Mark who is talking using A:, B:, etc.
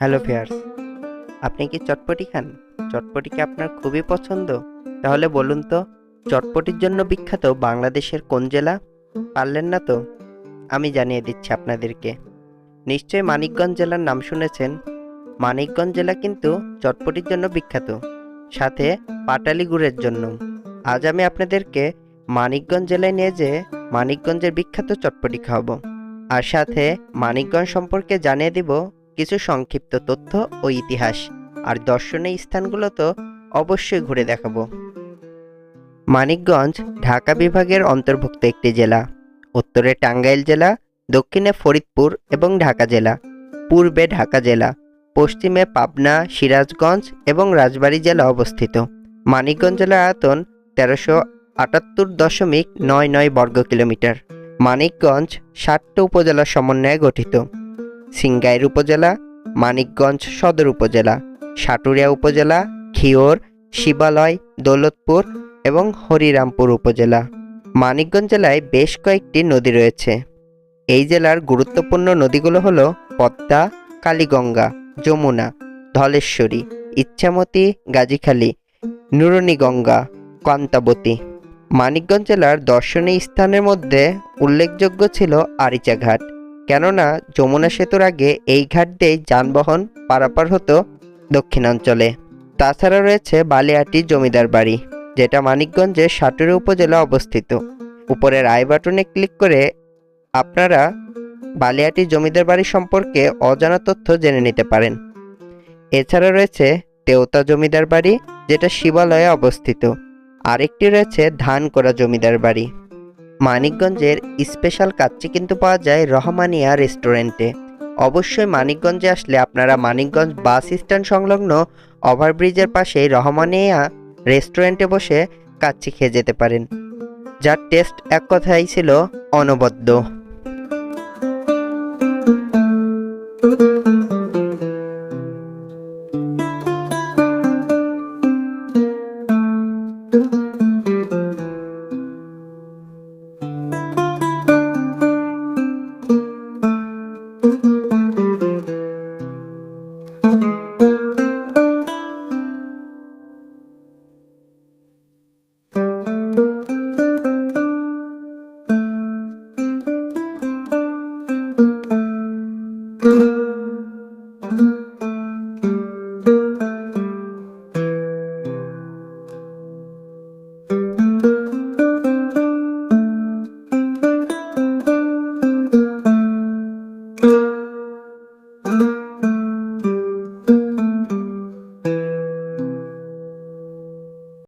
A: Hello fairs, আপনি কি চটপটি খান? চটপটি কি আপনার খুবই পছন্দ? তাহলে বলুন তো, চটপটির জন্য বিখ্যাত বাংলাদেশের কোন জেলা? পারলেন না তো? আমি জানিয়ে দিচ্ছি আপনাদেরকে। নিশ্চয়ই মানিকগঞ্জ জেলার নাম শুনেছেন। মানিকগঞ্জ জেলা কিন্তু চটপটির জন্য বিখ্যাত। সাথে পাটালি গুড়ের জন্য। আজ আমি আপনাদেরকে মানিকগঞ্জ জেলায় নিয়ে যেয়ে মানিকগঞ্জের বিখ্যাত চটপটি খাওয়াবো। আর সাথে মানিকগঞ্জ সম্পর্কে জানিয়ে দিব কিছু সংক্ষিপ্ত তথ্য ও ইতিহাস, আর দর্শনীয় স্থানগুলো তো অবশ্যই ঘুরে দেখাবো। মানিকগঞ্জ, ঢাকা বিভাগের অন্তর্ভুক্ত একটি জেলা। উত্তরে টাঙ্গাইল জেলা, দক্ষিণে ফরিদপুর এবং ঢাকা জেলা। পূর্বে ঢাকা জেলা, পশ্চিমে পাবনা, সিরাজগঞ্জ এবং রাজবাড়ী জেলা অবস্থিত। মানিকগঞ্জ জেলার আয়তন তেরোশো আটাত্তর দশমিক নয় নয় বর্গ কিলোমিটার। মানিকগঞ্জ ষাটটা উপজেলার সমন্বয়ে গঠিত। সিংগাইর উপজেলা, মানিকগঞ্জ সদর উপজেলা, সাটুরিয়া উপজেলা খিওর শিবালয়, দৌলতপুর এবং হরিরামপুর উপজেলা। মানিকগঞ্জ জেলায় বেশ কয়েকটি নদী রয়েছে। এই জেলার গুরুত্বপূর্ণ নদীগুলো হলো পদ্মা, কালীগঙ্গা, যমুনা, ধলেশ্বরী, ইচ্ছামতি, গাজীখালী, নুরনীগঙ্গা, কান্তাবতী। মানিকগঞ্জ জেলার দর্শনীয় স্থানের মধ্যে উল্লেখযোগ্য ছিল আরিচা ঘাট। কেননা যমুনা সেতুর আগে এই ঘাট দিয়েই যানবাহন পারাপার হতো দক্ষিণাঞ্চলে। তাছাড়া রয়েছে বালিয়াটি জমিদার বাড়ি, যেটা মানিকগঞ্জের সাটুরি উপজেলা অবস্থিত। উপরের আই বাটনে ক্লিক করে আপনারা বালিয়াটি জমিদার বাড়ি সম্পর্কে অজানা তথ্য জেনে নিতে পারেন। এছাড়া রয়েছে তেওতা জমিদার বাড়ি, যেটা শিবালয়ে অবস্থিত। আরেকটি রয়েছে ধানকোড়া জমিদার বাড়ি। মানিকগঞ্জের স্পেশাল কাচ্চি কিন্তু পাওয়া যায় রহমানিয়া রেস্টুরেন্টে। অবশ্যই মানিকগঞ্জে আসলে আপনারা মানিকগঞ্জ বাস স্ট্যান্ড সংলগ্ন ওভারব্রিজের পাশেই রহমানিয়া রেস্টুরেন্টে বসে কাচ্চি খেয়ে যেতে পারেন। যার টেস্ট এক কথাই ছিল অনবদ্য।